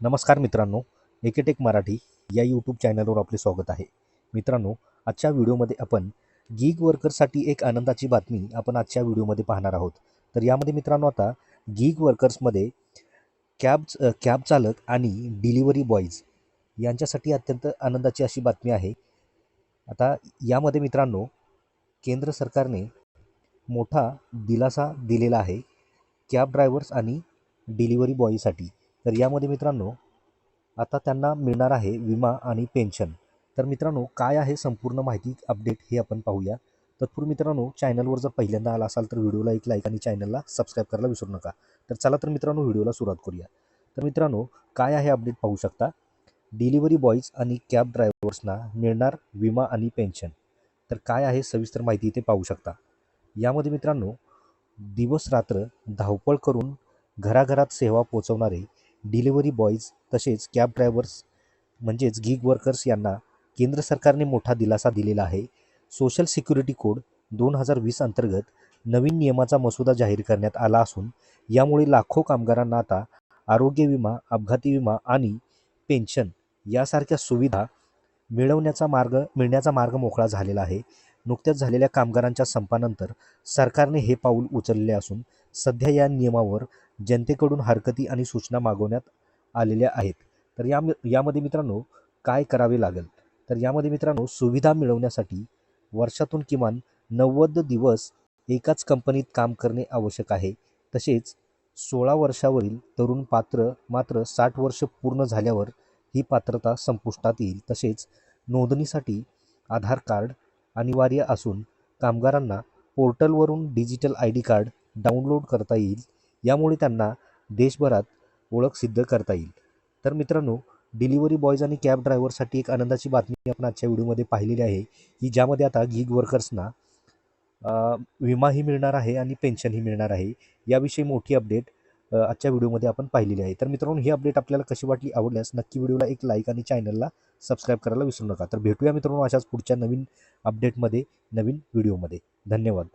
नमस्कार मित्रांनो एकेटेक मराठी या यूट्यूब चॅनलवर आपले स्वागत आहे. मित्रांनो आजच्या व्हिडिओमध्ये आपण गीग वर्कर्ससाठी एक आनंदाची बातमी आपण आजच्या व्हिडिओमध्ये पाहणार आहोत. तर यामध्ये मित्रांनो आता गीग वर्कर्समध्ये कॅब कॅब चालक आणि डिलिव्हरी बॉईज यांच्यासाठी अत्यंत आनंदाची अशी बातमी आहे. आता यामध्ये मित्रांनो केंद्र सरकारने मोठा दिलासा दिलेला आहे कॅब ड्रायव्हर्स आणि डिलिव्हरी बॉयसाठी तर यामध्ये मित्रांनो आता त्यांना मिळणार आहे विमा आणि पेन्शन. तर मित्रांनो काय आहे संपूर्ण माहिती अपडेट हे आपण पाहूया. तत्पूर्वी मित्रांनो चॅनलवर जर पहिल्यांदा आला असाल तर व्हिडिओला एक लाईक आणि चॅनलला सबस्क्राईब करायला विसरू नका. तर चला तर मित्रांनो व्हिडिओला सुरुवात करूया. तर मित्रांनो काय आहे अपडेट पाहू शकता? डिलिव्हरी बॉईज आणि कॅब ड्रायव्हर्सना मिळणार विमा आणि पेन्शन. तर काय आहे सविस्तर माहिती ते पाहू शकता? यामध्ये मित्रांनो दिवस रात्र धावपळ करून घराघरात सेवा पोचवणारे डिलिव्हरी बॉईज तसेच कॅब ड्रायव्हर्स म्हणजेच गिग वर्कर्स यांना केंद्र सरकारने मोठा दिलासा दिलेला आहे. सोशल सिक्युरिटी कोड दोन हजार वीस अंतर्गत नवीन नियमाचा मसुदा जाहीर करण्यात आला असून यामुळे लाखो कामगारांना आता आरोग्य विमा अपघाती विमा आणि पेन्शन यासारख्या सुविधा मिळवण्याचा मार्ग मिळण्याचा मार्ग मोकळा झालेला आहे. नुकत्याच झालेल्या कामगारांच्या संपानंतर सरकारने हे पाऊल उचलले असून सध्या या नियमावर जनतेकडून हरकती आणि सूचना मागवण्यात आलेल्या आहेत. तर या यामध्ये मित्रांनो काय करावे लागेल? तर यामध्ये मित्रांनो सुविधा मिळवण्यासाठी वर्षातून किमान नव्वद दिवस एकाच कंपनीत काम करणे आवश्यक आहे. तसेच सोळा वर्षावरील तरुण पात्र मात्र साठ वर्ष पूर्ण झाल्यावर ही पात्रता संपुष्टात येईल. तसेच नोंदणीसाठी आधार कार्ड अनिवार्य असून कामगारांना पोर्टलवरून digital I D card download करता येईल. यामुळे त्यांना देशभरात ओळख सिद्ध करता येईल. तर मित्रांनो डिलिव्हरी बॉयज आणि कॅब ड्रायव्हरसाठी एक आनंदाची बातमी आपण आजच्या व्हिडिओमध्ये पाहिलेली आहे की ज्यामध्ये आता गिग वर्कर्सना विमाही मिळणार आहे आणि पेन्शनही मिळणार आहे. याविषयी मोठी अपडेट आजच्या व्हिडिओमध्ये आपण पाहिलेली आहे. तर मित्रांनो ही अपडेट आपल्याला कशी वाटली आवडल्यास नक्की व्हिडिओला एक लाईक आणि चॅनलला सबस्क्राईब करायला विसरू नका. तर भेटूया मित्रांनो अशाच पुढच्या नवीन अपडेटमध्ये नवीन व्हिडिओमध्ये धन्यवाद.